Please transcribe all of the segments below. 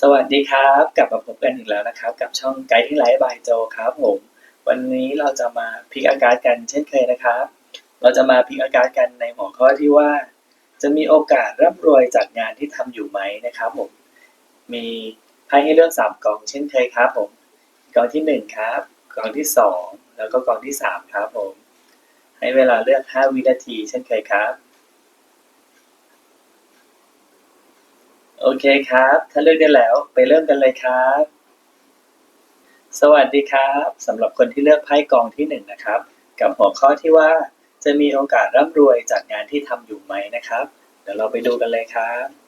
สวัสดีครับ กลับมาพบกันอีกแล้วนะครับ กับช่องไกด์ที่ไลฟ์บายโจครับผม วันนี้เราจะมาพิกอากาศกันเช่นเคยนะครับ เราจะมาพิกอากาศกันในหัวข้อที่ว่า จะมีโอกาสร่ำรวยจากงานที่ทำอยู่ไหมนะครับผม มีไพ่ให้เลือกสามกองเช่นเคยครับผมกองที่หนึ่งครับกองที่สองแล้วก็กองที่สามครับผม ให้เวลาเลือกห้าวินาทีเช่นเคยครับ โอเคครับ ถ้าเลือกได้แล้วไปเริ่มกันเลยครับ สวัสดีครับสำหรับคนที่เลือกไพ่กองที่หนึ่งนะครับ กับหัวข้อที่ว่าจะมีโอกาสร่ำรวยจากงานที่ทำอยู่ไหมนะครับ เดี๋ยวเราไปดูกันเลยครับ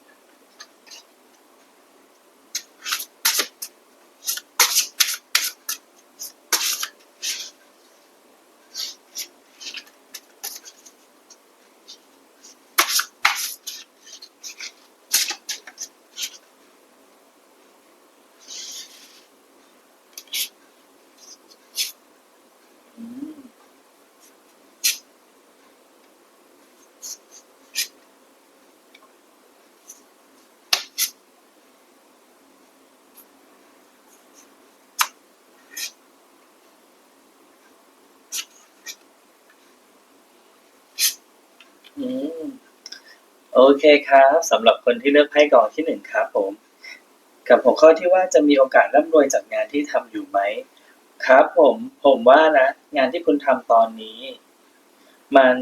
อืมโอเคครับสำหรับคนที่เลือกไพ่กองที่หนึ่งครับผม กับหัวข้อที่ว่าจะมีโอกาสร่ำรวยจากงานที่ทำอยู่ไหมครับผมผมว่านะงานที่คุณทำตอนนี้ มัน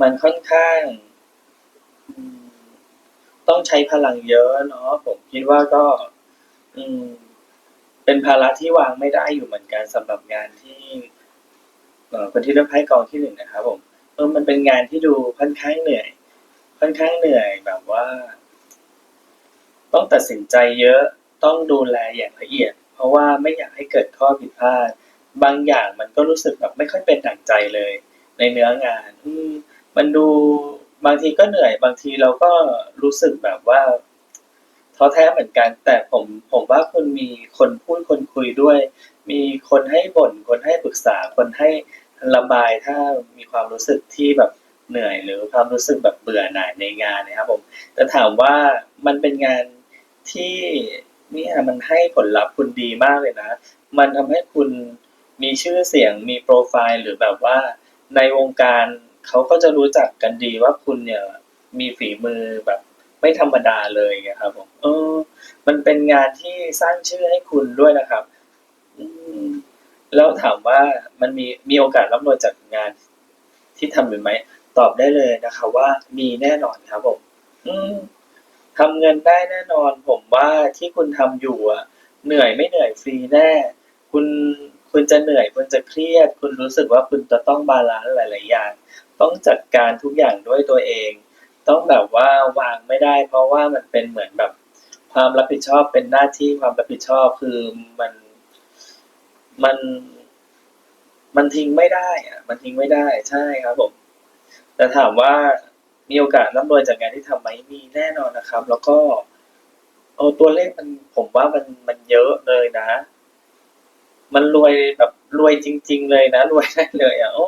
มันค่อนข้าง ต้องใช้พลังเยอะเนาะผมคิดว่าก็ อืม เป็นภาระที่วางไม่ได้อยู่เหมือนกันสำหรับงานที่คนที่เลือกไพ่กองที่หนึ่งนะครับผม เออมันเป็นงานที่ดูค่อนข้างเหนื่อย ค่อนข้างเหนื่อยแบบว่า ต้องตัดสินใจเยอะต้องดูแลอย่างละเอียด เพราะว่าไม่อยากให้เกิดข้อผิดพลาด บางอย่างมันก็รู้สึกแบบไม่ค่อยเป็นดั่งใจเลย ในเนื้องาน อืมมันดูบางทีก็เหนื่อย บางทีเราก็รู้สึกแบบว่าท้อแท้เหมือนกัน แต่ผมผมว่าคุณมีคนพูดคนคุยด้วย มีคนให้บ่นคนให้ปรึกษาคนให้ ระบายถ้ามีความรู้สึกที่แบบเหนื่อยหรือความรู้สึกแบบเบื่อหน่ายในงานนะครับผมแต่ถามว่ามันเป็นงานที่เนี่ยมันให้ผลลัพธ์คุณดีมากเลยนะ มันทำให้คุณมีชื่อเสียงมีโปรไฟล์ หรือแบบว่าในวงการเขาก็จะรู้จักกันดีว่าคุณเนี่ยมีฝีมือแบบไม่ธรรมดาเลยไงครับผมเออ มันเป็นงานที่สร้างชื่อให้คุณด้วยนะครับ อืม แล้วถามว่ามันมีมีโอกาสร่ำรวยจากงานที่ทำอยู่ไหม ตอบได้เลยนะคะ ว่ามีแน่นอนครับผมทำเงินได้แน่นอน ผมว่าที่คุณทำอยู่อะ เหนื่อยไม่เหนื่อยฟรีแน่ คุณคุณจะเหนื่อยคุณจะเครียด คุณรู้สึกว่าคุณจะต้องบาลานซ์หลาย ๆ อย่าง ต้องจัดการทุกอย่างด้วยตัวเอง ต้องแบบว่าวางไม่ได้ เพราะว่ามันเป็นเหมือนแบบ ความรับผิดชอบเป็นหน้าที่ความรับผิดชอบคือมัน มันมันทิ้งไม่ได้อะมันทิ้งไม่ได้ใช่ครับผม แต่ถามว่ามีโอกาสร่ำรวยจากงานที่ทำไหมมีแน่นอนนะครับ แล้วก็เอาตัวเลขมันผมว่ามันมันเยอะเลยนะ มันรวยแบบรวยจริง ๆ เลยนะรวยได้เลยอะโอ้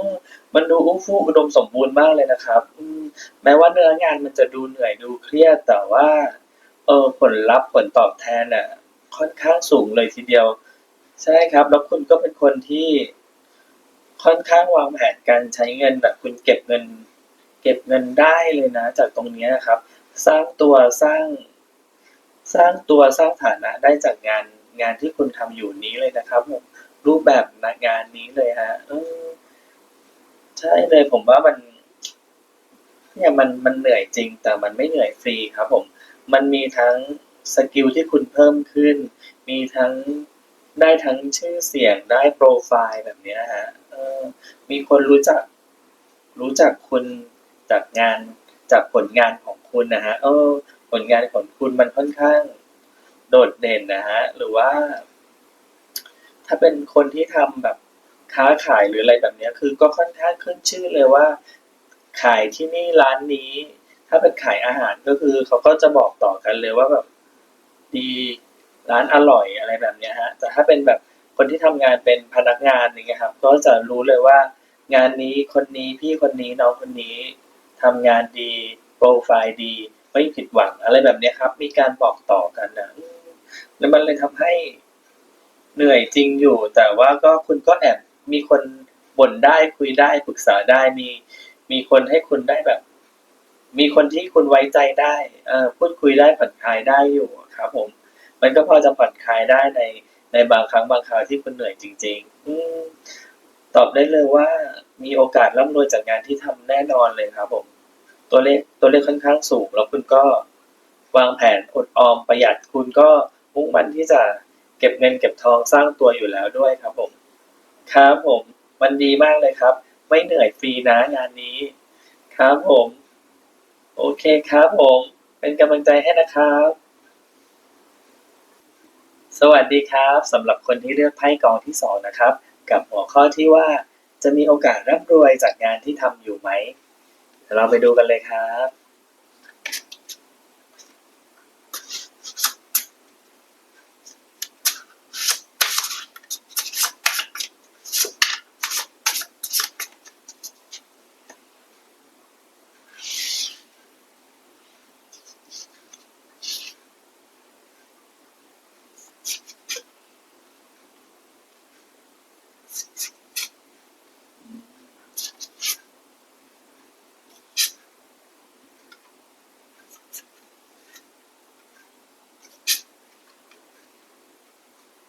มันดูอู้ฟู่อุดมสมบูรณ์มากเลยนะครับอืแม้ว่าเนื้องานมันจะดูเหนื่อยดูเครียดแต่ว่า เออผลลัพธ์ผลตอบแทนน่ะ ค่อนข้างสูงเลยทีเดียว ใช่ครับ แล้วคุณก็เป็นคนที่ค่อนข้างวางแผนการใช้เงินแบบคุณเก็บเงิน เก็บเงินได้เลยนะ จากตรงนี้นะครับ สร้างตัวสร้าง สร้างตัวสร้างฐานะได้จากงานงานที่คุณทำอยู่นี้เลยนะครับผมรูปแบบงานนี้เลยฮะเออใช่เลยผมว่ามันเนี่ยมันมันเหนื่อยจริง แต่มันไม่เหนื่อยฟรีครับผม มันมีทั้งสกิลที่คุณเพิ่มขึ้น มีทั้ง ได้ทั้งชื่อเสียงได้โปรไฟล์แบบนี้ยฮะมีคนรู้จัก รู้จักคุณจากงานจากผลงานของคุณนะฮะเออ ผลงานของคุณมันค่อนข้าง โดดเด่นนะฮะหรือว่า ถ้าเป็นคนที่ทำแบบค้าขายหรืออะไรแบบนี้คือก็ค่อนข้างขึ้นชื่อเลยว่า ขายที่นี่ร้านนี้ ถ้าเป็นขายอาหารก็คือเขาก็จะบอกต่อกันเลยว่าแบบดี ร้านอร่อยอะไรแบบเนี้ยฮะแต่ถ้าเป็นแบบคนที่ทำงานเป็นพนักงานอย่างเงี้ยครับ ก็จะรู้เลยว่า งานนี้คนนี้พี่คนนี้น้องคนนี้ทำงานดีโปรไฟล์ดีไม่ผิดหวังอะไรแบบเนี้ยครับ มีการบอกต่อกันนะแล้วมันเลยทำให้เหนื่อยจริงอยู่ แต่ว่าก็คุณก็แอบมีคนบ่นได้คุยได้ปรึกษาได้มีมีคนให้คุณได้แบบ มีคนที่คุณไว้ใจได้ เอ่อพูดคุยได้ผ่อนคลายได้อยู่ครับผม มันก็พอจะผ่อนคลายได้ในในบางครั้งบางคราวที่คุณเหนื่อยจริง ๆ อืตอบได้เลยว่ามีโอกาสร่ำรวยจากงานที่ทำแน่นอนเลยครับผม ตัวเลขตัวเลขค่อนข้างสูง แล้วคุณก็วางแผนอดออมประหยัดคุณก็มุ่งมั่นที่จะเก็บเงินเก็บทองสร้างตัวอยู่แล้วด้วยครับผม ครับผมมันดีมากเลยครับ ไม่เหนื่อยฟรีนะงานนี้ ครับผม โอเคครับผม เป็นกำลังใจให้นะครับ สวัสดีครับสำหรับคนที่เลือกไพ่กองที่สองนะครับ กับหัวข้อที่ว่า จะมีโอกาสร่ำรวยจากงานที่ทำอยู่ไหมเดี๋ยวเราไปดูกันเลยครับ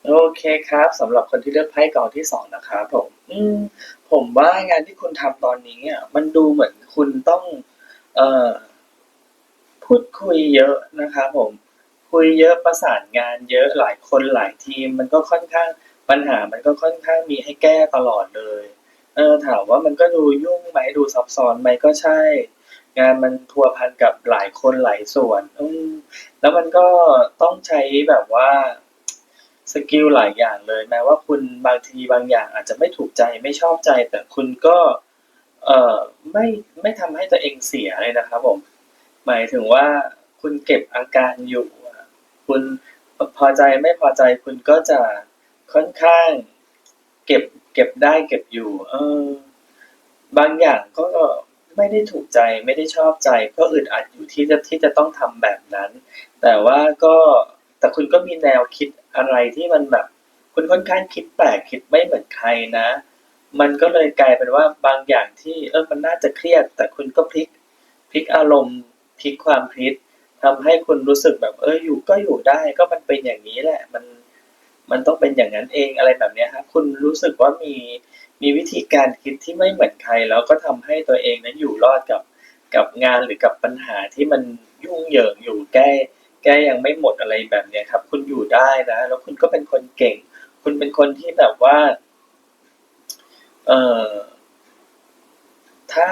โอเคครับสำหรับคนที่เลือกไพ่กองที่สองนะครับผมอืมผมว่างานที่คุณทำตอนนี้อะมันดูเหมือนคุณต้อง เอ่อ พูดคุยเยอะนะครับผม คุยเยอะประสานงานเยอะหลายคนหลายทีม มันก็ค่อนข้างปัญหามันก็ค่อนข้างมีให้แก้ตลอดเลย เออถามว่ามันก็ดูยุ่งไหมดูซับซ้อนไหมก็ใช่ งานมันพัวพันกับหลายคนหลายส่วนอืมแล้วมันก็ต้องใช้แบบว่า สกิลหลายอย่างเลย แม้ว่าคุณบางทีบางอย่างอาจจะไม่ถูกใจไม่ชอบใจ แต่คุณก็เอ่อไม่ไม่ทำให้ตัวเองเสียเลยนะครับผม หมายถึงว่าคุณเก็บอาการอยู่ คุณพอใจไม่พอใจคุณก็จะค่อนข้าง เก็บเก็บได้เก็บอยู่ เออบางอย่างก็ไม่ได้ถูกใจไม่ได้ชอบใจ ก็อึดอัดอยู่ที่จะที่จะต้องทำแบบนั้น แต่ว่าก็ แต่คุณก็มีแนวคิดอะไรที่มันแบบ คุณค่อนข้างคิดแปลกคิดไม่เหมือนใครนะ มันก็เลยกลายเป็นว่าบางอย่างที่เออมันน่าจะเครียด แต่คุณก็พลิกพลิกอารมณ์พลิกความคิดทำให้คุณรู้สึกแบบเอออยู่ก็อยู่ได้ก็มันเป็นอย่างนี้แหละ มันมันต้องเป็นอย่างนั้นเองอะไรแบบนี้ครับคุณรู้สึกว่ามีมีวิธีการคิดที่ไม่เหมือนใคร แล้วก็ทำให้ตัวเองนั้นอยู่รอดกับกับงานหรือกับปัญหาที่มันยุ่งเหยิงอยู่แก้ แก้ยังไม่หมดอะไรแบบเนี้ยครับ คุณอยู่ได้นะ แล้วคุณก็เป็นคนเก่ง คุณเป็นคนที่แบบว่า เอ่อถ้า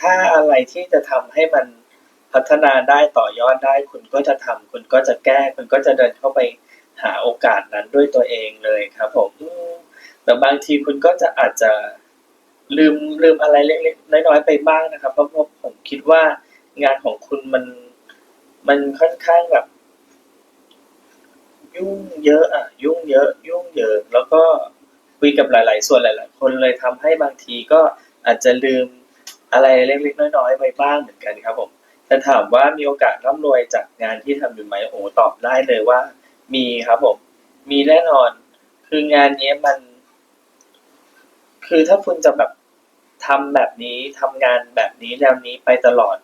ถ้าอะไรที่จะทำให้มันพัฒนาได้ต่อยอดได้ คุณก็จะทำคุณก็จะแก้ คุณก็จะเดินเข้าไปหาโอกาสนั้นด้วยตัวเองเลยครับ ผมแต่บางทีคุณก็จะอาจจะลืมลืมอะไรเล็กๆน้อยๆไปบ้างนะครับ เพราะผมคิดว่างานของคุณมัน มันค่อนข้างแบบ ยุ่งเยอะอะยุ่งเยอะ ยุ่งเยอะ แล้วก็คุยกับหลาย ๆ ส่วนหลาย ๆ คนเลยทำให้บางทีก็อาจจะลืมอะไรเล็ก ๆ น้อย ๆ ไปบ้างเหมือนกันครับผมแต่ถามว่ามีโอกาสร่ำรวยจากงานที่ทำอยู่ไหมโอ้ตอบได้เลยว่า มีครับผม มีแน่นอน คืองานนี้มัน คือถ้าคุณจะแบบทำแบบนี้ทำงานแบบนี้แนวนี้ไปตลอด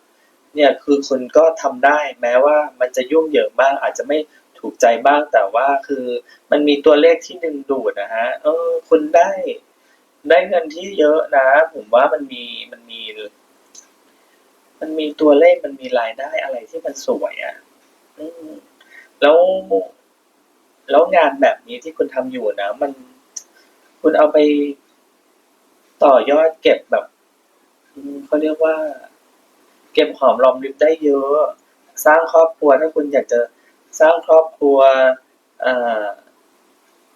เนี่ยคือคุณก็ทำได้แม้ว่ามันจะยุ่งเหยิงบ้าง อาจจะไม่ถูกใจบ้างแต่ว่าคือมันมีตัวเลขที่ดึงดูดนะฮะเออ คุณได้ได้เงินที่เยอะนะ ผมว่ามันมีมันมี มันมีตัวเลขมันมีรายได้อะไรที่มันสวยอะ่ะแล้วแล้วงานแบบนี้ที่คุณทำอยู่นะ มันคุณเอาไปต่อยอดเก็บแบบเขาเรียกว่า เก็บหอมรอมริบได้เยอะ สร้างครอบครัวถ้าคุณอยากจะสร้างครอบครัว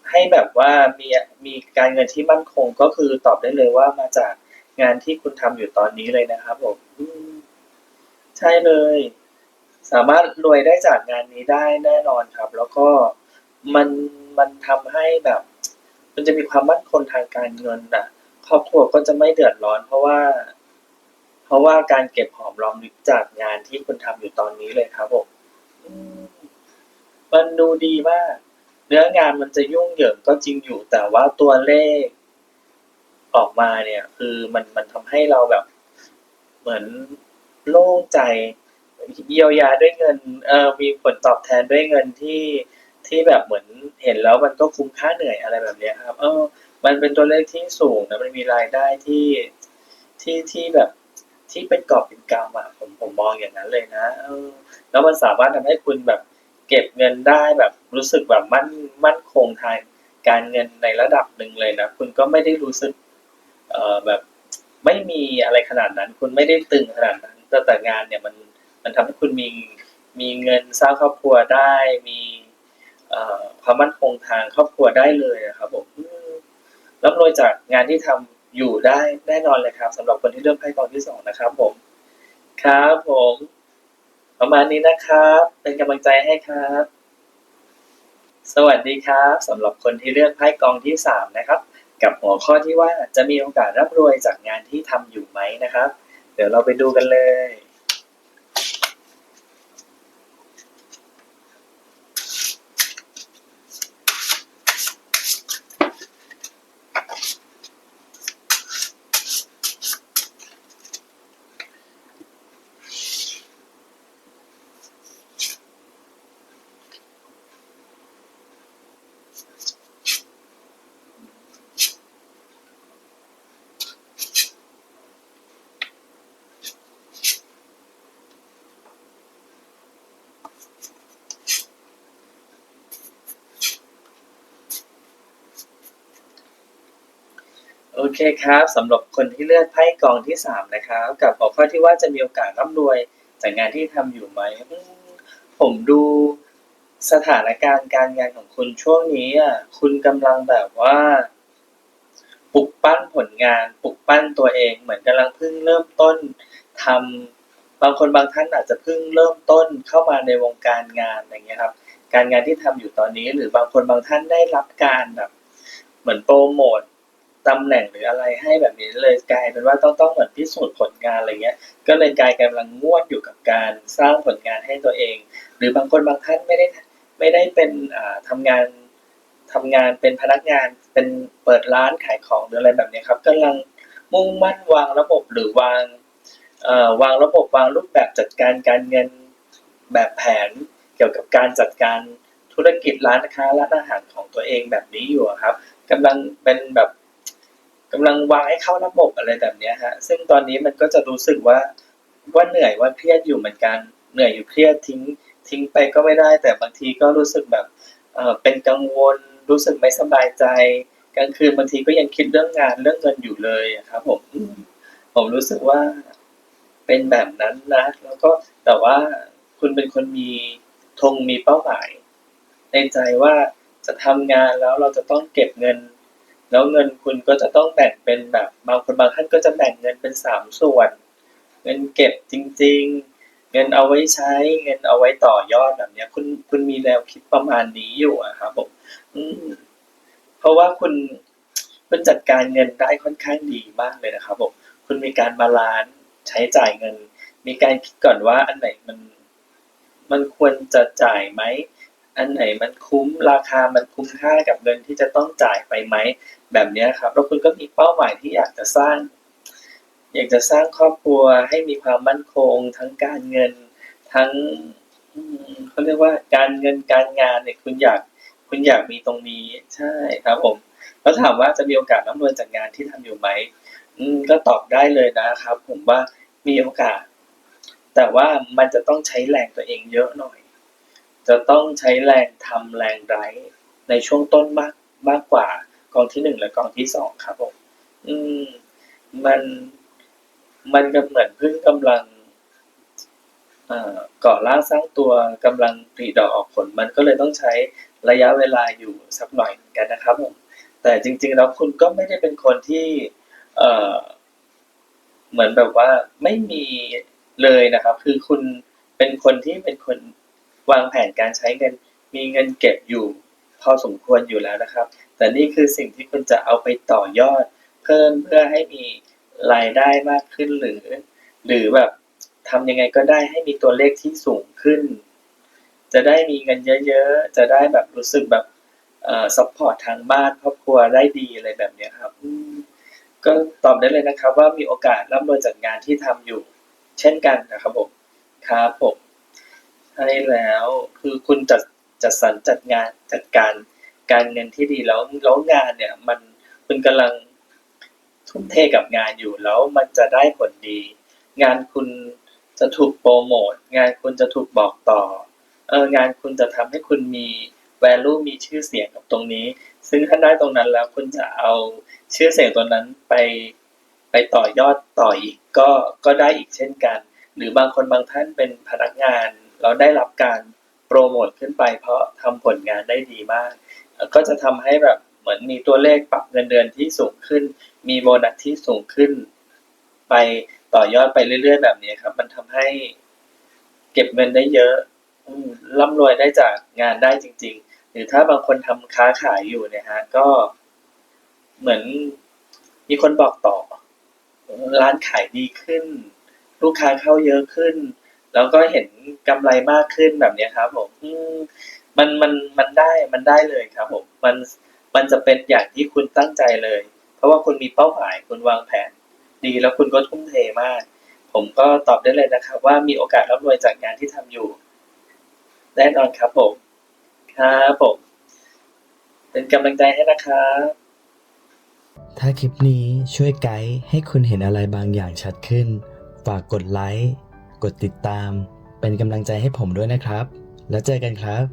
ให้แบบว่ามีมีการเงินที่มั่นคงก็คือตอบได้เลยว่ามาจากงานที่คุณทำอยู่ตอนนี้เลยนะครับผมใช่เลย สามารถรวยได้จากงานนี้ได้แน่นอนครับ แล้วก็มันมันทำให้แบบ มันจะมีความมั่นคงทางการเงินนะครอบครัวก็จะไม่เดือดร้อน เพราะว่า ราะว่าการเก็บหอมรอมริบจากงานที่คุณทำอยู่ตอนนี้เลยครับผมมันดูดีมาก เนื้องานมันจะยุ่งเหยิงก็จริงอยู่ แต่ว่าตัวเลข ออกมาเนี่ย คือมันมันทำให้เราแบบ เหมือนโล่งใจเยียวยาด้วยเงิน เออมีผลตอบแทนด้วยเงินที่ที่แบบเหมือนเห็นแล้วมันก็คุ้มค่าเหนื่อยอะไรแบบนี้ครับ เออ มันเป็นตัวเลขที่สูงนะมันมีรายได้ที่ที่ที่แบบ ที่เป็นกอบเป็นกำอะผมผมมองอย่างนั้นเลยนะเออแล้วมันสามารถทำให้คุณแบบเก็บเงินได้แบบรู้สึกแบบมั่นมั่นคงทางการเงินในระดับหนึ่งเลยนะคุณก็ไม่ได้รู้สึกเอ่อแบบไม่มีอะไรขนาดนั้น คุณไม่ได้ตึงขนาดนั้นแต่แต่งานเนี่ยมันมันทำให้คุณมีมีเงินสร้างครอบครัวได้มีเอ่อความมั่นคงทางครอบครัวได้เลยอะครับผมอืมร่ำรวยจากงานที่ทำ อยู่ได้แน่นอนเลยครับสำหรับคนที่เลือกไพ่กองที่สองนะครับผม ครับผม ประมาณนี้นะครับ เป็นกำลังใจให้ครับ สวัสดีครับสำหรับคนที่เลือกไพ่กองที่สามนะครับ กับหัวข้อที่ว่าจะมีโอกาสร่ำรวยจากงานที่ทำอยู่ไหมนะครับ เดี๋ยวเราไปดูกันเลย โอเคครับสำหรับคนที่เลือกไพ่กองที่สามนะครับ กับหัวข้อที่ว่าจะมีโอกาสร่ำรวยจากงานที่ทำอยู่ไหมอืมผมดูสถานการณ์การงานของคุณช่วงนี้อะคุณกำลังแบบว่าปลุกปั้นผลงานปลุกปั้นตัวเอง เหมือนกำลังเพิ่งเริ่มต้นทำบางคนบางท่านอาจจะเพิ่งเริ่มต้นเข้ามาในวงการงานอย่างเงี้ยครับ การงานที่ทำอยู่ตอนนี้ หรือบางคนบางท่านได้รับการแบบเหมือนโปรโมท ตำแหน่งหรืออะไรให้แบบนี้เลยกลายเป็นว่าต้องต้องเหมือนพิสูจน์ผลงานอะไรเงี้ย ก็เลยกลายกำลังง่วนอยู่กับการสร้างผลงานให้ตัวเอง หรือบางคนบางท่านไม่ได้ไม่ได้เป็นอ่าทำงานทำงานเป็นพนักงานเป็นเปิดร้านขายของหรืออะไรแบบนี้ครับกำลังมุ่งมั่นวางระบบหรือวางวางระบบวางรูปแบบจัดการการเงินแบบแผนเกี่ยวกับการจัดการธุรกิจร้านค้าร้านอาหารของตัวเองแบบนี้อยู่ครับกำลังเป็นแบบ กำลังวางให้เข้าระบบอะไรแบบนี้ฮะ ซึ่งตอนนี้มันก็จะรู้สึกว่าว่าเหนื่อยว่าเครียดอยู่เหมือนกัน เหนื่อยอยู่เครียดทิ้งทิ้งไปก็ไม่ได้ แต่บางทีก็รู้สึกแบบเออเป็นกังวล รู้สึกไม่สบายใจกลางคืนบางทีก็ยังคิดเรื่องงานเรื่องเงินอยู่เลยครับผมอืมผมรู้สึกว่าเป็นแบบนั้นนะ แล้วก็แต่ว่าคุณเป็นคนมีธงมีเป้าหมาย ในใจว่าจะทำงานแล้วเราจะต้องเก็บเงิน แล้วเงินคุณก็จะต้องแบ่งเป็นแบบบางคนบางท่านก็จะแบ่งเงินเป็นสามส่วน เงินเก็บจริง ๆ เงินเอาไว้ใช้เงินเอาไว้ต่อยอดแบบเนี้ยคุณคุณมีแนวคิดประมาณนี้อยู่อะครับผมอืมเพราะว่าคุณคุณจัดการเงินได้ค่อนข้างดีมากเลยนะครับผมคุณมีการบาลานซ์ใช้จ่ายเงิน มีการคิดก่อนว่าอันไหนมัน มันควรจะจ่ายไหม อันไหนมันคุ้มราคามันคุ้มค่ากับเงินที่จะต้องจ่ายไปไหมแบบนี้ครับแล้วคุณก็มีเป้าหมายที่อยากจะสร้าง อยากจะสร้างครอบครัวให้มีความมั่นคง ทั้งการเงิน ทั้งเขาเรียกว่าการเงินการงานเนี่ยคุณอยากคุณอยากมีตรงนี้ใช่ครับผมแล้วถามว่าจะมีโอกาสร่ำรวยจากงานที่ทำอยู่ไหมอืมก็ตอบได้เลยนะครับ ผมว่ามีโอกาส แต่ว่ามันจะต้องใช้แรงตัวเองเยอะหน่อย จะต้องใช้แรงทำแรงไร้ในช่วงต้นมากมากกว่ากองที่หนึ่งและกองที่สองครับผมอืมมันมันก็เหมือนเพิ่งกำลังก่อร่างสร้างตัวกำลังผลิดอกออกผล มันก็เลยต้องใช้ระยะเวลาอยู่สักหน่อยเหมือนกันนะครับผมแต่จริง ๆ แล้วคุณก็ไม่ได้เป็นคนที่เอเหมือนแบบว่าไม่มีเลยนะครับ คือคุณเป็นคนที่เป็นคน วางแผนการใช้เงิน มีเงินเก็บอยู่ พอสมควรอยู่แล้วนะครับ แต่นี่คือสิ่งที่คุณจะเอาไปต่อยอด เพิ่มเพื่อให้มีรายได้มากขึ้นหรือ หรือแบบทำยังไงก็ได้ให้มีตัวเลขที่สูงขึ้น จะได้มีเงินเยอะๆ จะได้แบบรู้สึกแบบเอ่อซัพพอร์ตทางบ้านครอบครัวได้ดีอะไรแบบนี้ครับก็ตอบได้เลยนะครับว่ามีโอกาสร่ำรวยจากงานที่ทำอยู่ เช่นกันนะครับผมครับผม ช่แล้ว คือคุณจัดจัดสรรจัดงานจัดการการเงินที่ดีแล้วแล้วงานเนี่ย มันคุณกำลังทุ่มเทกับงานอยู่แล้วมันจะได้ผลดี งานคุณจะถูกโปรโมทงานคุณจะถูกบอกต่อเอองานคุณจะทำให้คุณมี value มีชื่อเสียงกับตรงนี้ ซึ่งถ้าได้ตรงนั้นแล้วคุณจะเอาชื่อเสียงตัวนั้นไปไปต่อยอดต่ออีกก็ก็ได้อีกเช่นกัน หรือบางคนบางท่านเป็นพนักงาน แล้วได้รับการโปรโมทขึ้นไป เพราะทำผลงานได้ดีมาก ก็จะทำให้แบบเหมือนมีตัวเลขปรับเงินเดือนที่สูงขึ้น มีโบนัสที่สูงขึ้น ไปต่อยอดไปเรื่อย ๆ แบบนี้ครับ มันทำให้เก็บเงินได้เยอะร่ำรวยได้จากงานได้จริง ๆ หรือถ้าบางคนทำค้าขายอยู่เนี่ยฮะก็เหมือนมีคนบอกต่อ ร้านขายดีขึ้น ลูกค้าเข้าเยอะขึ้น แล้วก็เห็นกำไรมากขึ้นแบบนี้ครับ ผมมันมันมันได้มันได้เลยครับ ผม มันมันจะเป็นอย่างที่คุณตั้งใจเลย เพราะว่าคุณมีเป้าหมายคุณวางแผน ดีแล้วคุณก็ทุ่มเทมาก ผมก็ตอบได้เลยนะครับ ว่ามีโอกาสร่ำรวยจากงานที่ทำอยู่แน่นอนครับผมครับผม เป็นกำลังใจให้นะครับถ้าคลิปนี้ช่วยไกด์ให้คุณเห็นอะไรบางอย่างชัดขึ้น ฝากกดไลค์ กดติดตาม เป็นกำลังใจให้ผมด้วยนะครับ แล้วเจอกันครับ